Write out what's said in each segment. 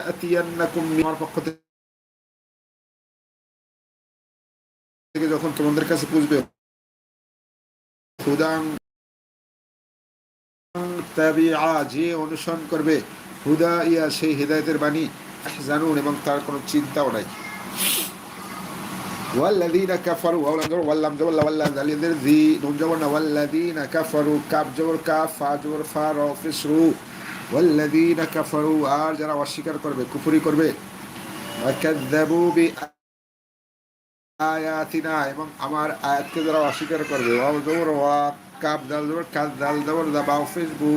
ইয়াতিয়ান্নাকুম আমার পক্ষ থেকে যখন তোমাদের কাছে পুজবে হুদান তাবিআ যে অনুসরণ করবে হুদা ইয়া সেই হেদায়েতের বাণী জানুন এবং তার কোনো চিন্তাও নাই والذين كفروا أو لم ولم جبر ولا ذليل ذي نون جبر والذين كفروا كاب جبر كاف فا جبر فا را فسرو والذين كفروا আর যারা অস্বীকার করবে কুফরি করবে وكذبوا بآياتنا এবং আমার আয়াতকে যারা অস্বীকার করবে ওয়াও জবর ওয়া কাব দাল জবর কাজ দাল জবর দাবাও ফিসবু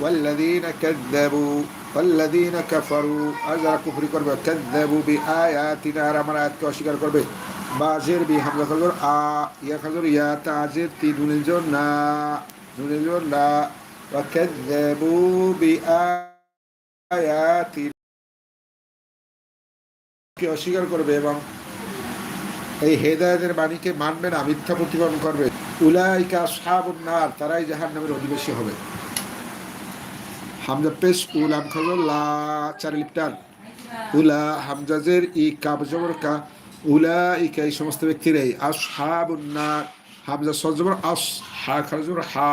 والذين كذبوا والذين كفروا আর যারা কুফরি করবে كذبوا بآياتنا আর আমার আয়াতকে অস্বীকার করবে বাজের বি হামজা খাজর আ ইয়া খাজর ইয়া তাজের তি নুনের জোর না নুনের জোর না وكذبوا بآياتنا কে অস্বীকার করবে এবং এই হেদায়তের বাণীকে মানবে না মিথ্যা প্রতিপাদন করবে উলাইকা সাবুন নার তারাই জাহান নামের অধিবেশী হবে হামজা পেশ উলাম খজর লা চার লিপটান উলা হামজাজের ই কাব জবর কা উলা ইকা এই সমস্ত ব্যক্তির এই আসহাবুন নার হামজা সজবর আস হা খজর হা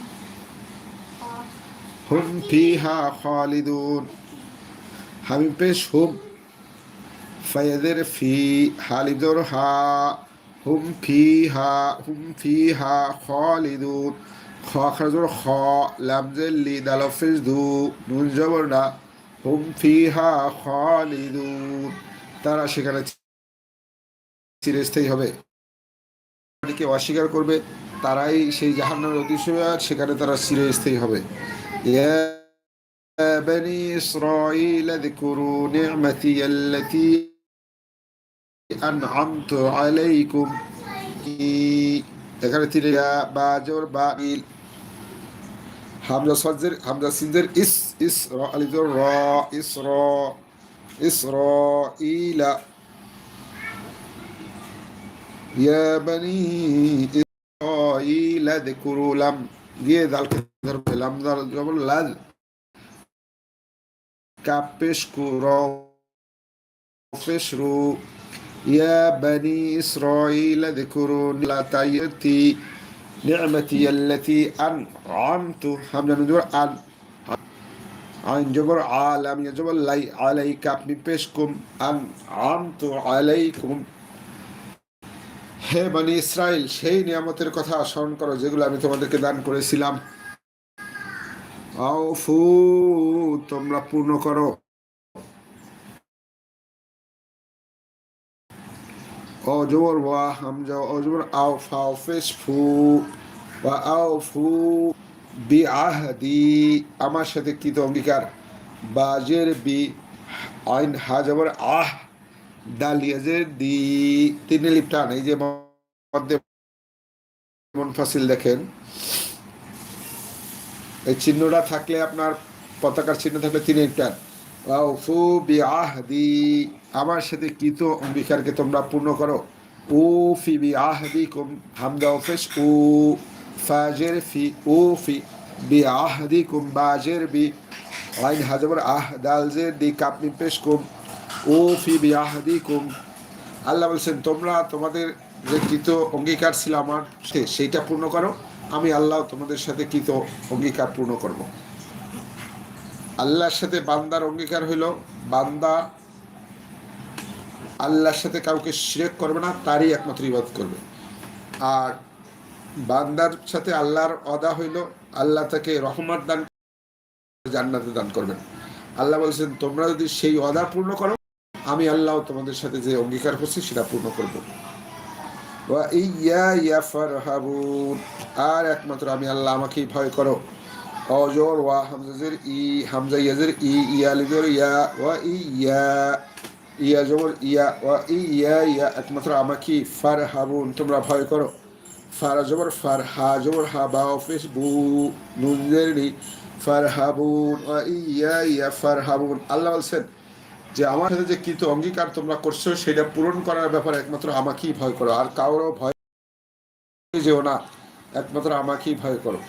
হুম ফিহা খালিদুন। হামিম পেশ হুম। ফায়াদের ফি হালিদুর হা। হুম ফিহা হুম ফিহা খালিদুন। খ খাজুর খ লামজের লি দালফিজ দু। নুন জবর না। হুম ফিহা খালিদুন। তারা সেখানে চিরস্থায়ী হবে। অস্বীকার করবে, তারাই সেই জাহান্নামের অতিশয় সেখানে তারা চিরস্থায়ী হবে। يا بني إسرائيل اذكروا نعمتي التي أنعمت عليكم. ذكرت لها باجر بائل حمد صدر حمد صدر إس إسراء را إسراء إسرائيل. يا بني إسرائيل اذكروا لم দিয়ে দালকে ধরবে লাম জবর লাল। কাপেশ কুরফেশ রু। ইয়া বানি ইসরাঈল যিকুরু লাতায়তি নি'মাতি আল্লাতি আন'আমতু। হামদা নুজুর আন। আইন জবর আলাম, ইয়া জবর লাই আলাইকা আপনি পেশ কুম। আন'আমতু আলাইকুম। হে বনি ইসরাইল, সেই নিয়ামতের কথা স্মরণ করো যেগুলো আমি তোমাদেরকে দান করেছিলাম। তোমরা পূর্ণ করো। অজবর ওয়া হামজা, অজবর আও ফাও ফেস ফু ওয়া আও ফু বি আহদি, আমার সাথে কৃত অঙ্গীকার। বাজের বি আইন হাজবর আহ দালিয়াজের দি তিন লিপটান এই যে মধ্যে দেখেন। এই চিহ্নটা থাকলে আপনার পতাকার চিহ্ন থাকলে তিন লিপটান আউফু বি আহদি আমার সাথে কৃত অঙ্গীকারকে তোমরা পূর্ণ করো? ও ফি বি আহদি কুম হামদা ও ফাজের ফি ও ফি বি আহদি কুম বাজের বি। আইন আহ দালজের দি কাপনি পেশ কুম ও ফি বি কুম আল্লাহ বলছেন, তোমরা তোমাদের যে কৃত অঙ্গীকার ছিল আমার, সে, সেইটা পূর্ণ করো। আমি আল্লাহ তোমাদের সাথে কৃত অঙ্গীকার পূর্ণ করব। আল্লাহর সাথে বান্দার অঙ্গীকার হইল, বান্দা আল্লাহর সাথে কাউকে শিরেক করবে না, তারই একমাত্র ইবাদ করবে। আর বান্দার সাথে আল্লাহর অদা হইল, আল্লাহ তাকে রহমত দান জান্নাতে দান করবেন। আল্লাহ বলছেন, তোমরা যদি সেই অদা পূর্ণ করো আমি আল্লাহ তোমাদের সাথে যে অঙ্গীকার করছি সেটা পূর্ণ করব। আর একমাত্র আমি আল্লাহ, আমাকেই ভয় করো। অজর ওয়া হামজাজের ই, হামজা ইয়াজের ই, ইয়া লিজের ইয়া, ওয়া ইয়া ইয়া জবর ইয়া, ওয়া ইয়া ইয়া, একমাত্র আমাকে ফার হাবুন তোমরা ভয় করো। ফার জবর ফার হা জবর হা বা অফিস বু নুনজেরনি ফার হাবুন ওয়া ইয়া ইয়া ফার হাবুন আল্লাহ বলছেন যে আমার সাথে যে কৃত অঙ্গীকার তোমরা করছ, সেটা পূরণ করার ব্যাপারে একমাত্র আমাকেই ভয় করো। আর কারোর ভয় যেও না, একমাত্র আমাকেই ভয় করো।